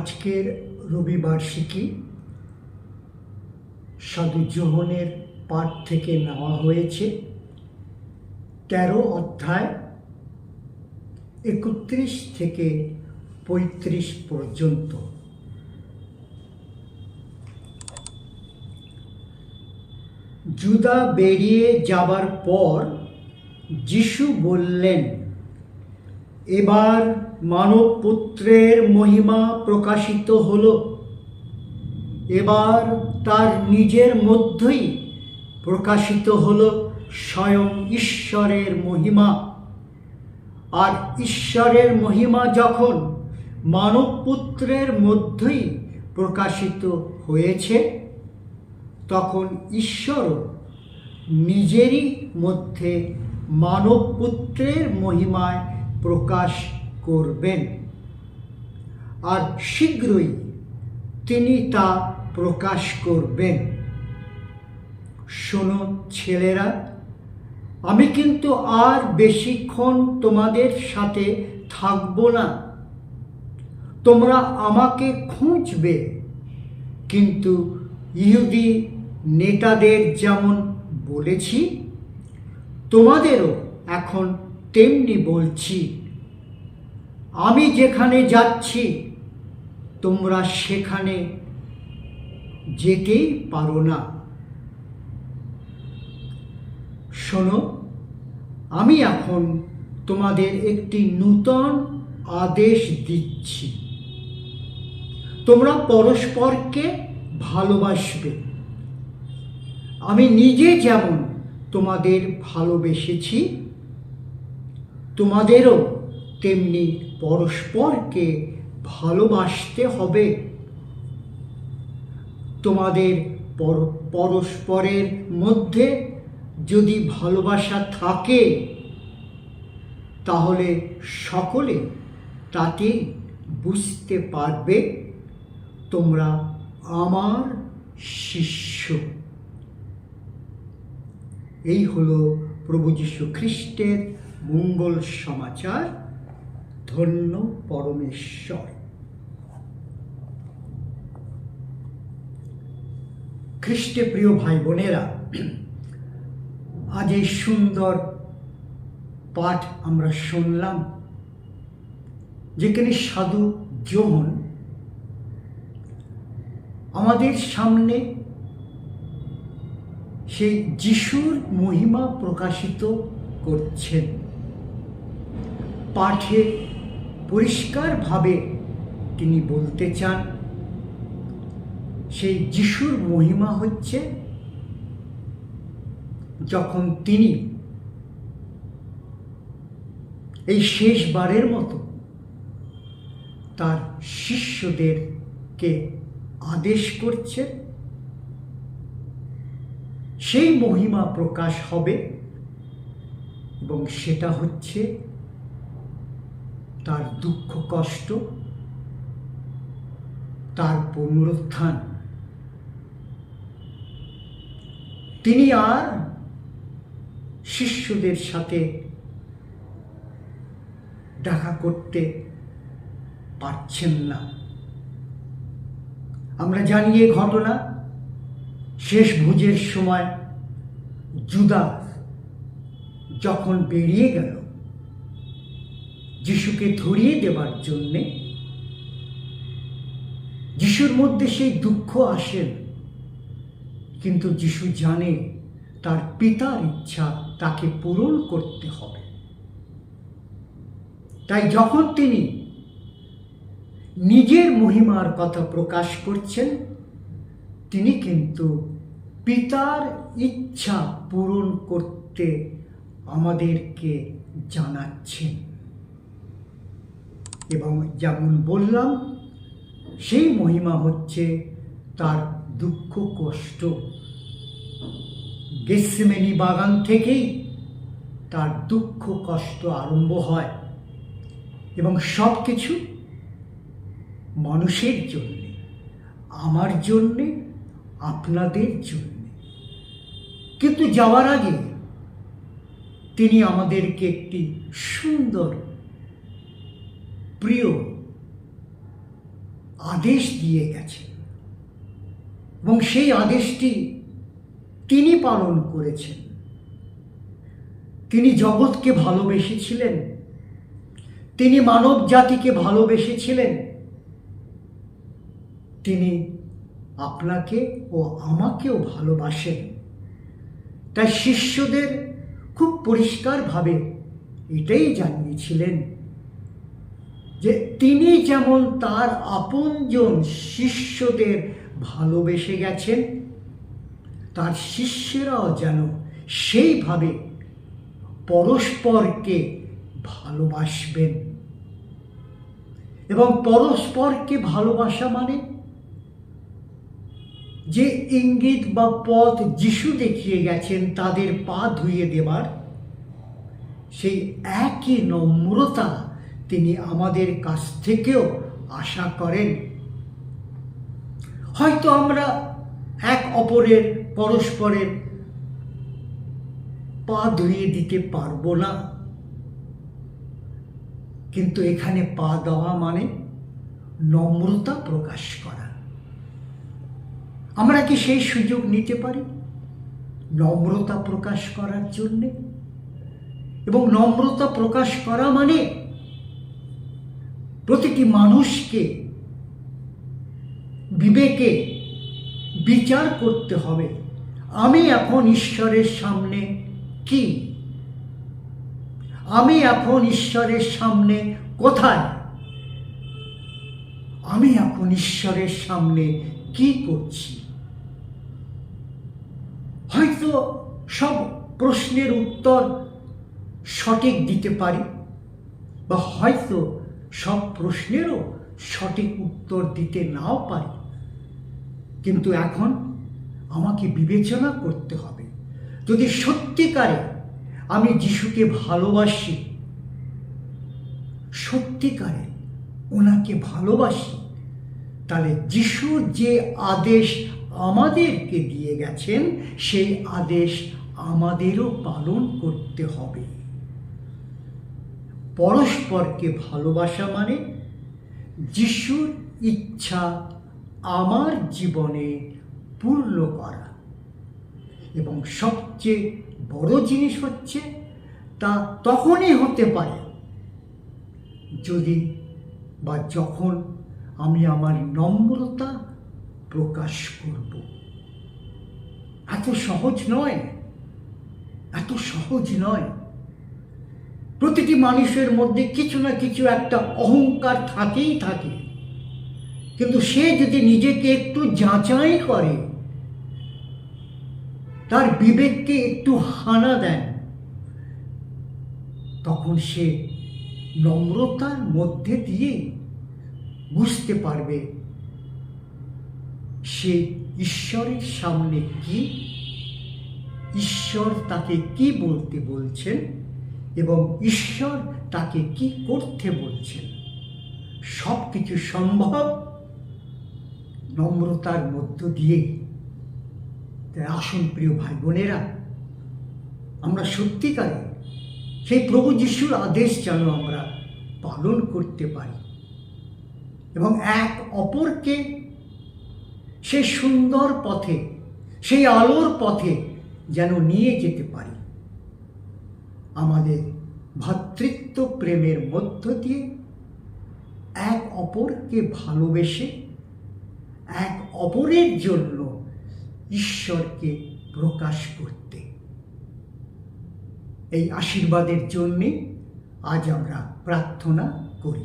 আজকের রবিবার্ষিকী সাধু জোহনের পাঠ থেকে নেওয়া হয়েছে। তেরো অধ্যায় একত্রিশ থেকে পঁয়ত্রিশ পর্যন্ত। জুদা বেরিয়ে যাবার পর যিশু বললেন, এবার মানব পুত্রের মহিমা প্রকাশিত হলো। এবার তার নিজের মধ্যেই প্রকাশিত হলো স্বয়ং ঈশ্বরের মহিমা। আর ঈশ্বরের মহিমা যখন মানব পুত্রের মধ্যেই প্রকাশিত হয়েছে, তখন ঈশ্বরও নিজেরই মধ্যে মানব পুত্রের মহিমায় প্রকাশ করবেন। আর শীঘ্রই তিনি তা প্রকাশ করবেন। শোনো ছেলেরা, আমি কিন্তু আর বেশিক্ষণ তোমাদের সাথে থাকব না। তোমরা আমাকে খুঁজবে। কিন্তু ইহুদি নেতাদের যেমন বলেছি, তোমাদেরও এখন তেমনি বলছি। আমি যেখানে যাচ্ছি, তোমরা সেখানে যেতেই পারো না। শোনো, আমি এখন তোমাদের একটি নূতন আদেশ দিচ্ছি। তোমরা পরস্পরকে ভালোবাসবে। আমি নিজে যেমন তোমাদের ভালোবেসেছি, তোমাদেরও তেমনি পরস্পরকে ভালোবাসতে হবে। তোমাদের পরস্পরের মধ্যে যদি ভালোবাসা থাকে, তাহলে সকলে তাতে বুঝতে পারবে তোমরা আমার শিষ্য। এই হলো প্রভু যীশু খ্রিস্টের মঙ্গল সমাচার। ধন্য পরমেশ্বর। খ্রিস্টে প্রিয় ভাই বোনেরা, আজ এই সুন্দর পাঠ আমরা শুনলাম, যেখানে সাধু যোহন আমাদের সামনে সেই যিশুর মহিমা প্রকাশিত করছেন। পাঠে পরিষ্কারভাবে তিনি বলতে চান, সেই যিশুর মহিমা হচ্ছে যখন তিনি এই শেষবারের মতো তার শিষ্যদেরকে আদেশ করছে সেই মহিমা প্রকাশ হবে এবং সেটা হচ্ছে তার দুঃখ, কষ্ট, তার পুনরুত্থান। তিনি আর শিষ্যদের সাথে দেখা করতে পারছেন না। আমরা জানি এই ঘটনা। শেষ ভোজের সময় জুদা যখন বেরিয়ে গেল যিশুকে ধরিয়ে দেবার জন্যে। যিশুর মধ্যে সেই দুঃখ আসেন কিন্তু যিশু জানে তার পিতার ইচ্ছা তাকে পূরণ করতে হবে। তাই যখন তিনি নিজের মহিমার কথা প্রকাশ করছেন, তিনি কিন্তু পিতার ইচ্ছা পূরণ করতে আমাদেরকে জানাচ্ছেন। এবং যেমন বললাম, সেই মহিমা হচ্ছে তার দুঃখ, কষ্ট। গেসমেনি বাগান থেকেই তার দুঃখ, কষ্ট আরম্ভ হয় এবং সব কিছু মানুষের জন্যে, আমার জন্যে, আপনাদের জন্যে। কিন্তু যাওয়ার আগে তিনি আমাদেরকে একটি সুন্দর প্রিয় আদেশ দিয়ে গেছেন এবং সেই আদেশটি তিনি পালন করেছেন। তিনি জগৎকে ভালোবেসেছিলেন। তিনি মানব জাতিকে ভালোবেসেছিলেন। তিনি আপনাকে ও আমাকেও ভালোবাসেন। তাই শিষ্যদের খুব পরিষ্কারভাবে এটাই জানিয়েছিলেন। যে তিনি যেমন তার আপনজন শিষ্যদের ভালোবেসে গেছেন, তার শিষ্যরাও যেন সেইভাবে পরস্পরকে ভালোবাসবেন। এবং পরস্পরকে ভালোবাসা মানে যে ইঙ্গিত বা পথ যিশু দেখিয়ে গেছেন, তাদের পা ধুইয়ে দেবার সেই একই নম্রতা তিনি আমাদের কাছ থেকেও আশা করেন। হয়তো আমরা এক অপরের পরস্পরের পা ধুইয়ে দিতে পারব না। কিন্তু এখানে পা দেওয়া মানে নম্রতা প্রকাশ করা। আমরা কি সেই সুযোগ নিতে পারি? নম্রতা প্রকাশ করার জন্যে? এবং নম্রতা প্রকাশ করা মানে প্রতিটি মানুষকে বিবেকে বিচার করতে হবে। আমি এখন ঈশ্বরের সামনে কি? আমি এখন ঈশ্বরের সামনে কোথায়? আমি এখন ঈশ্বরের সামনে কি করছি? হয়তো সব প্রশ্নের উত্তর সঠিক দিতে পারি, বা হয়তো সব প্রশ্নেরও সঠিক উত্তর দিতে নাও পারি। কিন্তু এখন আমাকে বিবেচনা করতে হবে। যদি সত্যিকারে আমি যিশুকে ভালোবাসি, সত্যিকারে ওনাকে ভালোবাসি, তাহলে যিশু যে আদেশ আমাদেরকে দিয়ে গেছেন, সেই আদেশ আমাদেরও পালন করতে হবে। পরস্পরকে ভালোবাসা মানে যিশুর ইচ্ছা আমার জীবনে পূর্ণ করা। এবং সবচেয়ে বড় জিনিস হচ্ছে, তা তখনই হতে পারে যদি বা যখন আমি আমার নম্রতা প্রকাশ করব। এত সহজ নয়, এত সহজ নয়। প্রতিটি মানুষের মধ্যে কিছু না কিছু একটা অহংকার থাকেই থাকে। কিন্তু সে যদি নিজেকে একটু যাচাই করে, তার বিবেককে একটু হানা দেন, তখন সে নম্রতার মধ্যে দিয়ে বুঝতে পারবে সে ঈশ্বরের সামনে কি, ঈশ্বর তাকে কি বলতে বলছেন। এবং ঈশ্বর তাকে কি করতে বলছেন? সব কিছু সম্ভব? নম্রতার মধ্য দিয়ে। তাই আসুন প্রিয় ভাই বোনেরা আমরা সত্যিকারে সেই প্রভু যিশুর আদেশ যেন আমরা পালন করতে পারি এবং এক অপরকে সেই সুন্দর পথে, সেই আলোর পথে যেন নিয়ে যেতে পারি। আমাদের ভ্রাতৃত্ব প্রেমের মধ্য দিয়ে এক অপরকে ভালোবেসে এক অপরের জন্য ঈশ্বরকে প্রকাশ করতে। এই আশীর্বাদের জন্যে আজ আমরা প্রার্থনা করি।